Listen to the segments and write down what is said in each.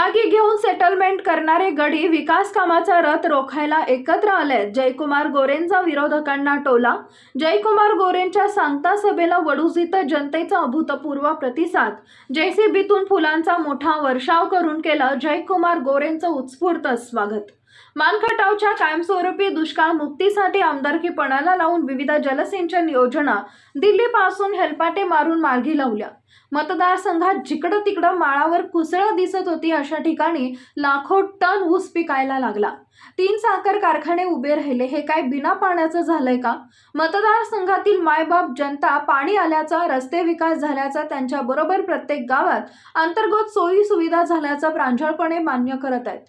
बिदागी घेऊन सेटलमेंट करणारे गडी विकास कामाचा रथ रोखायला एकत्र आले. जयकुमार गोरेंचा विरोधकांना टोला. जयकुमार गोरेंच्या सांगता सभेला वडुजीत जनतेचा अभूतपूर्व प्रतिसाद. जेसीबीतून फुलांचा मोठा वर्षाव करून केला जयकुमार गोरेंचं उत्स्फूर्त स्वागत. मानखटावच्या कायमस्वरूपी दुष्काळ मुक्तीसाठी आमदारकी पणाला लावून विविध जलसिंचन योजना दिल्लीपासून हेलपाटे मारून मार्गी लावल्या. मतदारसंघात जिकडं तिकडं माळावर कुसळं दिसत होती अशा ठिकाणी लाखो टन ऊस पिकायला लागला. तीन साखर कारखाने उभे राहिले. हे काय बिना पाण्याचं झालंय का? मतदारसंघातील मायबाप जनता पाणी आल्याचा रस्ते विकास झाल्याचा त्यांच्या बरोबर प्रत्येक गावात अंतर्गत सोयी सुविधा झाल्याचं प्रांजळपणे मान्य करत आहेत.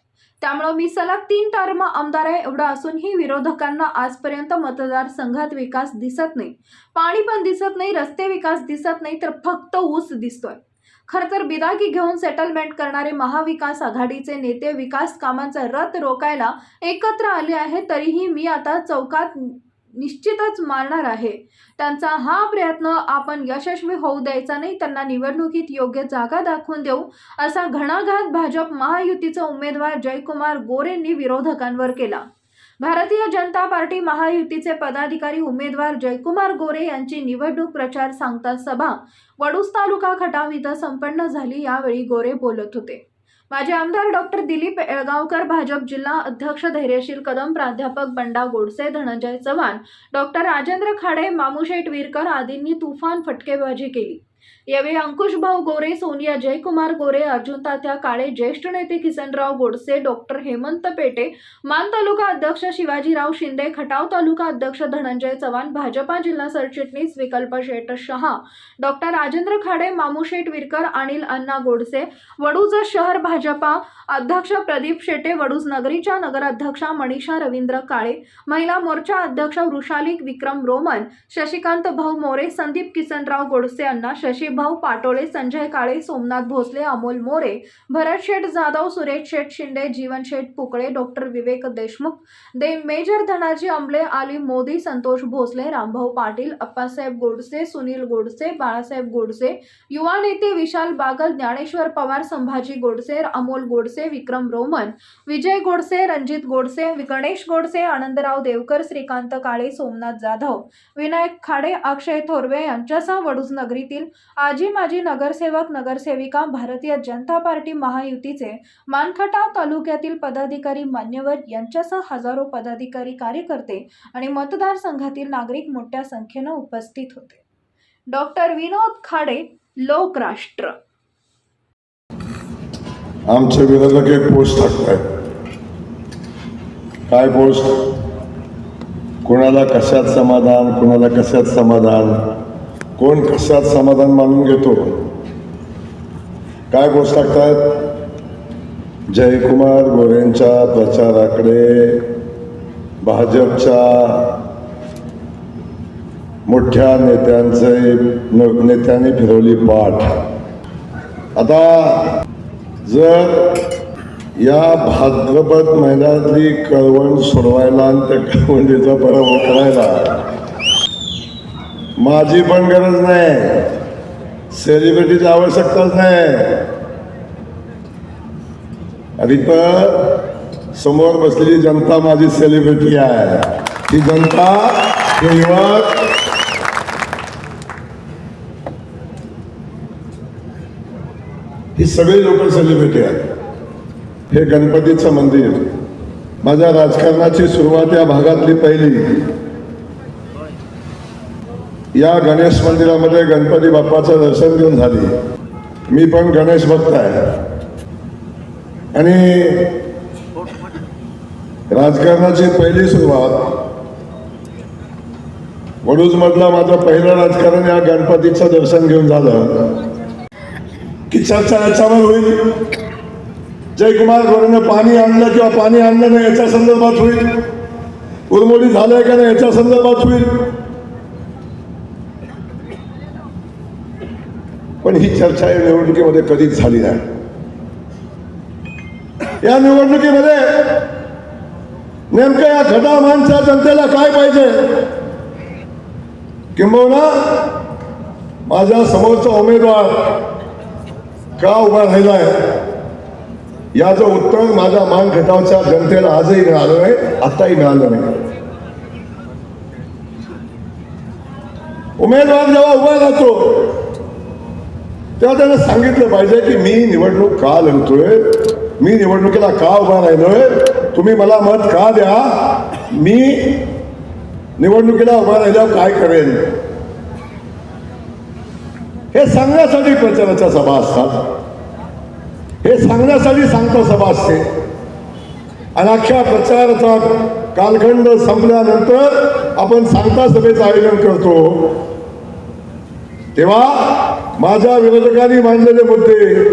त्यामुळं मी सलग तीन टर्म आमदार आहे एवढं असूनही विरोधकांना आजपर्यंत मतदारसंघात विकास दिसत नाही. पाणी पण दिसत नाही रस्ते विकास दिसत नाही तर फक्त ऊस दिसतोय. खर तर बिदागी घेऊन सेटलमेंट करणारे महाविकास आघाडीचे नेते विकास कामांचा रथ रोकायला एकत्र आले आहे तरीही मी आता चौकात निश्चितच मारणार आहे. त्यांचा हा प्रयत्न आपण यशस्वी होऊ द्यायचा नाही त्यांना निवडणुकीत योग्य जागा दाखवून देऊ असा घणाघात भाजप महायुतीचा उमेदवार जयकुमार गोरेंनी विरोधकांवर केला. भारतीय जनता पार्टी महायुतीचे पदाधिकारी उमेदवार जयकुमार गोरे यांची निवडणूक प्रचार सांगता सभा वडूस तालुका खटाव इथं संपन्न झाली यावेळी गोरे बोलत होते. माजी आमदार डॉक्टर दिलीप येळगावकर भाजप जिल्हा अध्यक्ष धैर्यशील कदम प्राध्यापक बंडा गोडसे धनंजय चव्हाण डॉक्टर राजेंद्र खाडे मामुशेठ विरकर आदींनी तुफान फटकेबाजी केली. यावेळी अंकुशभाऊ गोरे सोनिया जयकुमार गोरे अर्जुन तात्या काळे ज्येष्ठ नेते किसनराव गोडसे डॉक्टर हेमंत पेटे मान तालुका अध्यक्ष शिवाजीराव शिंदे खटाव तालुका अध्यक्ष धनंजय चव्हाण भाजपा जिल्हा सरचिटणीस विकल्प शेठ शहा डॉक्टर राजेंद्र खाडे मामुशेठ विरकर अनिल अण्णा गोडसे वडूज शहर भाजपा अध्यक्ष प्रदीप शेटे वडूज नगरीच्या नगराध्यक्षा मनीषा रवींद्र काळे महिला मोर्चा अध्यक्ष वृषाली विक्रम रोमन शशिकांत भाऊ मोरे संदीप किसनराव गोडसे अण्णा हरिभाऊ पाटोळे संजय काळे सोमनाथ भोसले अमोल मोरे भरत शेठ जाधव सुरेश शेठ शिंदे जीवन शेठ पुकळे डॉक्टर विवेक देशमुख दे मेजर धनाजी अंबले आली मोदी संतोष भोसले रामभाऊ पाटील अप्पासाहेब गोडसे सुनील गोडसे बाळासाहेब गोडसे युवा नेते विशाल बागल ज्ञानेश्वर पवार संभाजी गोडसे अमोल गोडसे विक्रम रोमन विजय गोडसे रणजित गोडसे गणेश गोडसे आनंदराव देवकर श्रीकांत काळे सोमनाथ जाधव विनायक खाडे अक्षय थोरवे यांच्यासह वडूज नगरीतील आजी माजी नगरसेवक नगरसेविका भारतीय जनता पार्टी महायुतीचे मानखटाव तालुक्यातील पदाधिकारी मान्यवर यांच्यासह हजारो पदाधिकारी कार्यकर्ते आणि मतदारसंघातील नागरिक मोठ्या संख्येनं उपस्थित होते. डॉक्टर विनोद खाडे लोकराष्ट्र आमचे विरोधक एक पोस्ट टाकतायत काय पोस्ट? कोणाला कशात समाधान कोणाला कशात समाधान? कोण कशात समाधान मानून घेतो? काय गोष्ट टाकतायत जयकुमार गोरेंच्या प्रचाराकडे भाजपच्या मोठ्या नेत्यांचे नेत्यांनी फिरवली पाठ. आता जर या भाद्रपद महिन्यातली कळवण सोडवायला आणि त्या कळवणीचा पराभव करायला माझी पण गरज नाही. सेलिब्रिटीची आवश्यकताच नाही. आणि तर समोर बसलेली जनता माझी सेलिब्रिटी आहे. ती जनता हे युवक ही सगळी लोक सेलिब्रिटी आहेत. हे गणपतीचं मंदिर. माझ्या राजकारणाची सुरुवात या भागातली पहिली. या गणेश मंदिरामध्ये गणपती बाप्पाचं दर्शन घेऊन झाली. मी पण गणेश भक्त आहे. आणि राजकारणाची पहिली सुरुवात वडूजमधला माझं पहिलं राजकारण या गणपतीचं दर्शन घेऊन झालं. की चर्चा याच्यावर होईल. जयकुमार गोरेनं पाणी आणलं किंवा पाणी आणलं नाही याच्या संदर्भात होईल. उर्मोडी झालंय का नाही याच्या संदर्भात होईल. पण ही चर्चा या निवडणुकीमध्ये कधीच झाली नाही. या निवडणुकीमध्ये नेमकं या घटामानच्या जनतेला काय पाहिजे? किंबहुना माझ्या समोरचा उमेदवार का उभा राहिलाय? याचं उत्तर माझ्या मान घटावच्या जनतेला आजही मिळालं नाही आताही मिळालं नाही. उमेदवार जेव्हा उभा राहतो तेव्हा त्यानं सांगितलं पाहिजे की मी निवडणूक का लढतोय? मी निवडणुकीला का उभा राहिलोय? तुम्ही मला मत का द्या? मी निवडणुकीला उभा राहिल्यावर काय करेन? हे सांगण्यासाठी प्रचाराच्या सभा असतात. हे सांगण्यासाठी सांगता सभा असते. आणि अख्ख्या प्रचाराचा कालखंड संपल्यानंतर आपण सांगता सभेचं आयोजन करतो. तेव्हा माझ्या विरोधकांनी मांडलेले मुद्दे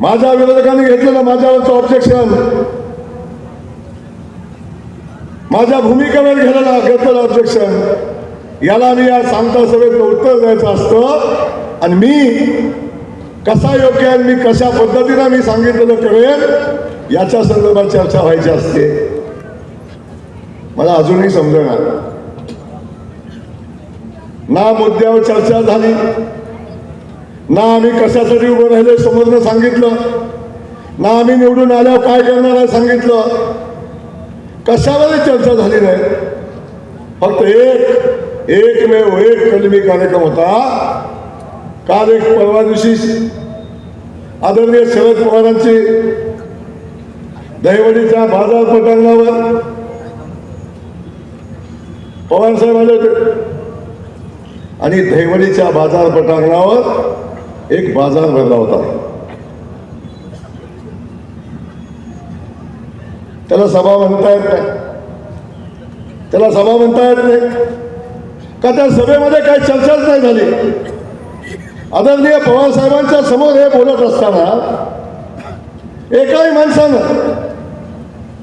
माझ्या विरोधकांनी घेतलेलं माझ्यावरचं ऑब्जेक्शन माझ्या भूमिकेवर घेतलेलं घेतलेलं ऑब्जेक्शन याला मी या सांगता सभेत उत्तर द्यायचं असतं आणि मी कसा योग्य आहे मी कशा पद्धतीनं मी सांगितलेलं करेन याच्या संदर्भात चर्चा व्हायची असते. मला अजूनही समजणार. ना मुद्द्यावर चर्चा झाली ना आम्ही कशासाठी उभं राहिले समोरनं सांगितलं ना आम्ही निवडून आल्यावर काय करणार आहे सांगितलं. कशावरही चर्चा झाली नाही. फक्त एक एकमेव एक कलमी कार्यक्रम होता. काल एक परवा दिवशी आदरणीय शरद पवारांची दहिवडीच्या बाजार पटांगणावर पवार साहेब आले होते. आणि धैवडीच्या बाजार पटांगणावर एक बाजार भरला होता. त्याला सभा म्हणता येत नाही. त्याला सभा म्हणता येत नाही. का त्या सभेमध्ये काही चर्चाच नाही झाली? आदरणीय पवार साहेबांच्या समोर हे बोलत असताना एकाही माणसानं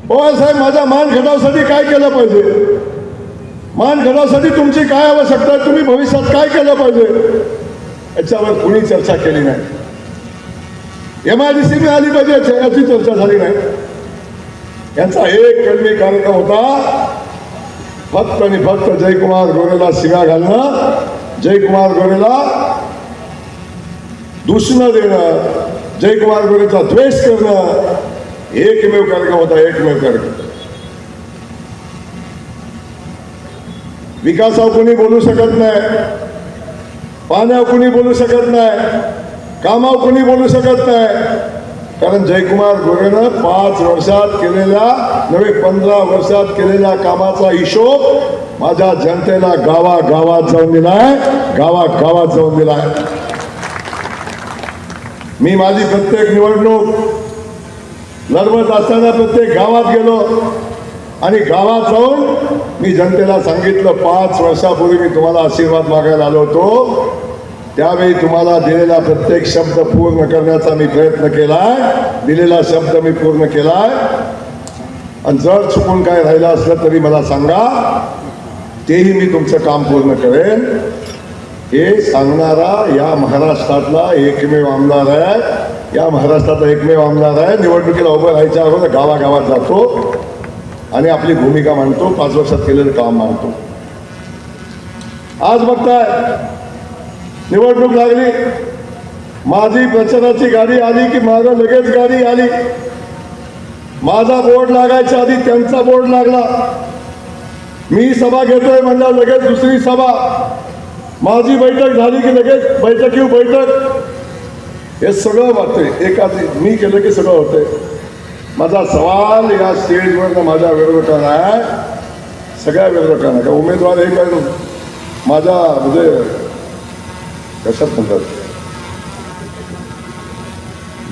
पवार साहेब माझ्या मान घटावसाठी काय केलं पाहिजे? मान खटावसाठी तुमची काय आवश्यकता आहे? तुम्ही भविष्यात काय केलं पाहिजे? याच्यावर कुणी चर्चा केली नाही. एम आय डी सी आली पाहिजे याची चर्चा झाली नाही. यांचा एक कलमी कार्यक्रम होता फक्त आणि फक्त जयकुमार गोरेला शिगा घालणं जयकुमार गोरेला दुसणं देणं जयकुमार गोरेचा द्वेष करणं एकमेव कार्यक्रम होता एकमेव कार्यक्रम विकासावर कोणी बोलू शकत नाही. पाण्यावर कोणी बोलू शकत नाही. कामावर कोणी बोलू शकत नाही. कारण जयकुमार गोरेनं पाच वर्षात केलेल्या नव्हे पंधरा वर्षात केलेल्या कामाचा हिशोब माझ्या जनतेला गावा गावात जाऊन दिलाय. गावा गावात जाऊन दिलाय. मी माझी प्रत्येक निवडणूक लढवत असताना प्रत्येक गावात गेलो आणि गावात जाऊन मी जनतेला सांगितलं पाच वर्षापूर्वी मी तुम्हाला आशीर्वाद मागायला आलो होतो. त्यावेळी तुम्हाला दिलेला प्रत्येक शब्द पूर्ण करण्याचा मी प्रयत्न केलाय. दिलेला शब्द मी पूर्ण केलाय. आणि जर चुकून काय राहिलं असलं तरी मला सांगा. तेही मी तुमचं काम पूर्ण करेन. हे सांगणारा या महाराष्ट्रातला एकमेव आमदार आहे. या महाराष्ट्रातला एकमेव आमदार आहे. निवडणुकीला उभं राहायच्या अगोदर गावागावात जातो. आणि आपली भूमिका मांडतो. पाच वर्षात केलेलं काम मांडतो. आज बघताय निवडणूक लागली. माझी प्रचाराची गाडी आली की माझं लगेच गाडी आली. माझा बोर्ड लागायच्या आधी त्यांचा बोर्ड लागला. मी सभा घेतोय म्हणलं लगेच दुसरी सभा. माझी बैठक झाली की लगेच बैठकी बैठक. हे सगळं वाटतंय. एकाच मी केलं की सगळं होतंय. माझा सवाल या स्टेजवर माझ्या विरोधकांना आहे? सगळ्या विरोधकांना का उमेदवार हे काय माझ्या म्हणजे कशात म्हणतात?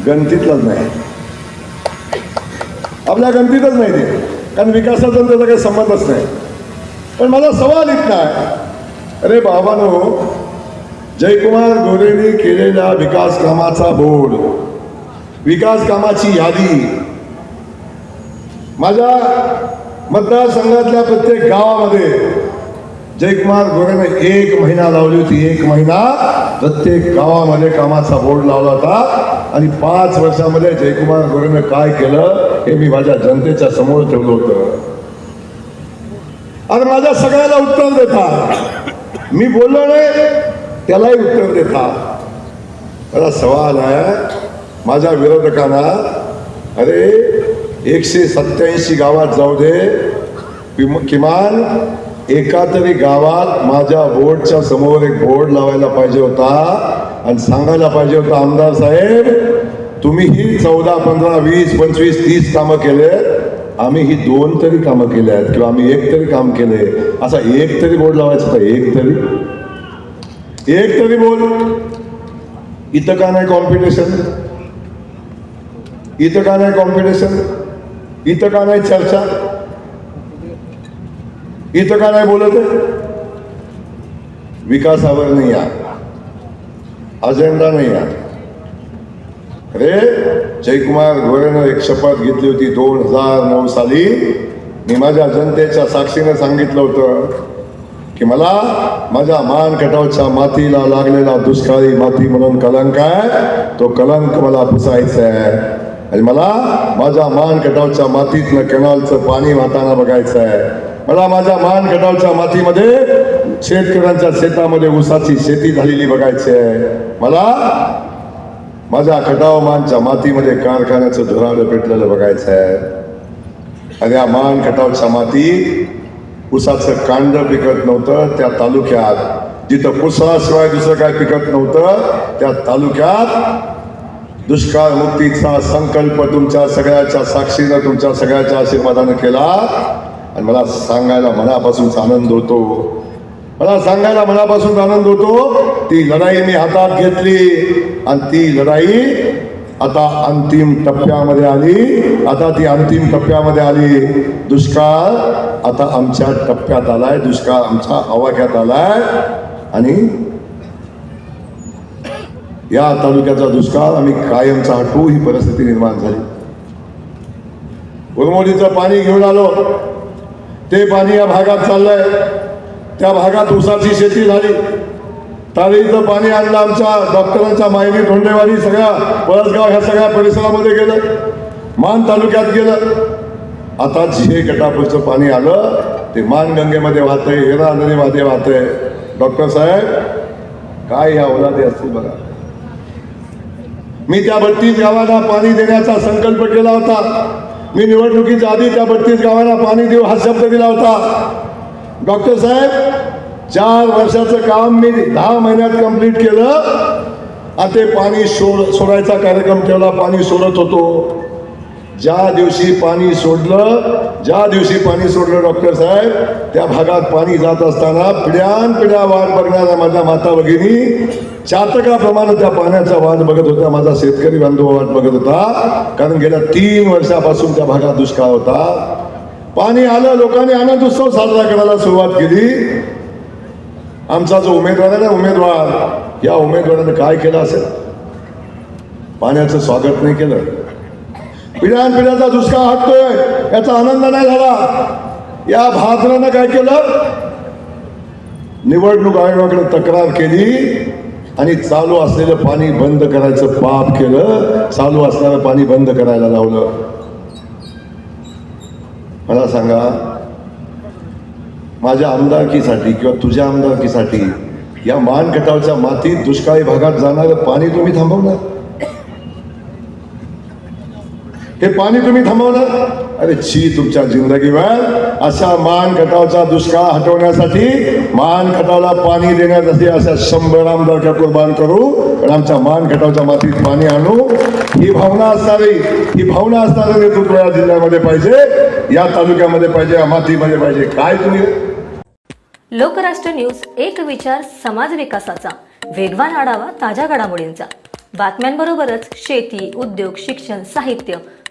गणतीतलाच नाही. आपल्या गणतीतच नाही ते. कारण विकासाचा त्याचा काही संबंधच नाही. पण माझा सवाल इथला आहे. अरे बाबानो जयकुमार गोरेने केलेल्या विकास कामाचा बोर्ड विकास कामाची यादी माझ्या मतदारसंघातल्या प्रत्येक गावामध्ये जयकुमार गोरेने एक महिना लावली होती एक महिना प्रत्येक गावामध्ये कामाचा बोर्ड लावला होता आणि पाच वर्षामध्ये जयकुमार गोरेनं काय केलं हे मी माझ्या जनतेच्या समोर ठेवलं होतं. आणि माझ्या सगळ्याला उत्तर देता मी बोललो नाही त्यालाही उत्तर देता मला सवाल आहे माझ्या विरोधकांना अरे एकशे सत्याऐंशी गावात जाऊ दे. किमान एका तरी गावात माझ्या बोर्डच्या समोर एक बोर्ड लावायला पाहिजे होता आणि सांगायला पाहिजे होता आमदार साहेब तुम्ही ही चौदा पंधरा वीस पंचवीस तीस कामं केले आम्ही ही दोन तरी कामं केली आहेत किंवा आम्ही एक तरी काम केले. असा एक तरी बोर्ड लावायचा होता एक तरी. एक तरी बोल इथं का नाही कॉम्पिटिशन इथं का नाही कॉम्पिटिशन इथं का नाही चर्चा? इथं का नाही बोलत विकासावर नाही या अजेंडा नाही या अरे जयकुमार गोरेनं एक शपथ घेतली होती दोन हजार नऊ साली. मी माझ्या जनतेच्या साक्षीने सांगितलं होतं की मला माझ्या मान कटावच्या मातीला लागलेला दुष्काळी माती म्हणून कलंक आहे. तो कलंक मला पुसायचा आहे. आणि मला माझ्या मान कटावच्या मातीतनं कॅनॉलचं पाणी वाहताना बघायचं आहे मला माझ्या मान कटावच्या मातीमध्ये शेतकऱ्यांच्या शेतामध्ये ऊसाची शेती झालेली बघायची आहे मला माझ्या कटाव मानच्या मातीमध्ये कारखान्याचं धुरावलं पेटलेलं बघायचं आहे आणि या मान कटावच्या मातीत ऊसाचं कांड पिकत नव्हतं त्या तालुक्यात. जिथं ऊसाशिवाय दुसरं काय पिकत नव्हतं त्या तालुक्यात दुष्काळ मुक्तीचा संकल्प तुमच्या सगळ्याच्या साक्षीनं तुमच्या सगळ्याच्या आशीर्वादानं केला. आणि मला सांगायला मनापासूनच आनंद होतो. मला सांगायला मनापासून आनंद होतो ती लढाई मी हातात घेतली. आणि ती लढाई आता अंतिम टप्प्यामध्ये आली. आता ती अंतिम टप्प्यामध्ये आली. दुष्काळ आता आमच्या टप्प्यात आलाय. दुष्काळ आमच्या आवाक्यात आलाय. आणि या तालुक्याचा दुष्काळ आम्ही कायमचा हटवू ही परिस्थिती निर्माण झाली. उरमोडीचं पाणी घेऊन आलो. ते पाणी या भागात चाललंय. त्या भागात ऊसाची शेती झाली. तारीचं पाणी आणलं आमच्या डॉक्टरांच्या मायनी धोंडेवाडी सगळ्या पळसगाव ह्या सगळ्या परिसरामध्ये गेलं. मान तालुक्यात गेलं. आता जे गटापूरचं पाणी आलं ते मानगंगेमध्ये वाहतंय हिरा नदीमध्ये वाहतंय. डॉक्टर साहेब काय ह्या ओलादे असतील बघा. मी त्या बत्तीस गावांना पाणी देण्याचा संकल्प केला होता. मी निवडणुकीच्या आधी त्या बत्तीस गावांना पाणी देऊ हा शब्द दिला होता. डॉक्टर साहेब चार वर्षाचं काम मी दहा महिन्यात कंप्लीट केलं. आणि ते पाणी सोड सोडायचा कार्यक्रम ठेवला पाणी सोडत होतो. ज्या दिवशी पाणी सोडलं ज्या दिवशी पाणी सोडलं डॉक्टर साहेब त्या भागात पाणी जात असताना पिढ्यान पिढ्या वाट बघणाऱ्या माझ्या माता भगिनी चातकाप्रमाणे त्या पाण्याचा वाट बघत होत्या माझा शेतकरी बांधव वाट बघत होता. कारण गेल्या तीन वर्षापासून त्या भागात दुष्काळ होता. पाणी आलं लोकांनी आनंद उत्सव साजरा करायला सुरुवात केली. आमचा जो उमेदवार आहे ना उमेदवार या उमेदवाराने काय केलं असेल? पाण्याचं स्वागत नाही केलं. पिढ्यान पिढ्याचा दुष्काळ हटतोय याचा आनंद नाही झाला. या भाजरानं काय केलं? निवडणूक आयोगाकडे तक्रार केली आणि चालू असलेलं पाणी बंद करायचं पाप केलं चालू असणारं पाणी बंद करायला लावलं. मला सांगा माझ्या आमदारकीसाठी किंवा तुझ्या आमदारकीसाठी या मानकटावच्या मातीत दुष्काळी भागात जाणारं पाणी तुम्ही थांबवणार? हे पाणी तुम्ही थांबवलं? अरे छी तुमच्या जिंदगीवर अशा मान खटावचा दुष्काळ हटवण्यासाठी मान खटावला पाणी देण्यासाठी अशा शंभर आमदार कुर्बान करू पण आमच्या मान खटावच्या मातीत पाणी आणू. ही भावना असणारी ही भावना असणारी नेतृत्व या जिल्ह्यामध्ये पाहिजे या तालुक्यामध्ये पाहिजे या मातीमध्ये पाहिजे. काय तुम्ही? लोकराष्ट्र न्यूज एक विचार समाज विकासाचा. वेगवान आढावा ताज्या घडामोडींचा. बातम्यांबरोबरच शेती उद्योग शिक्षण साहित्य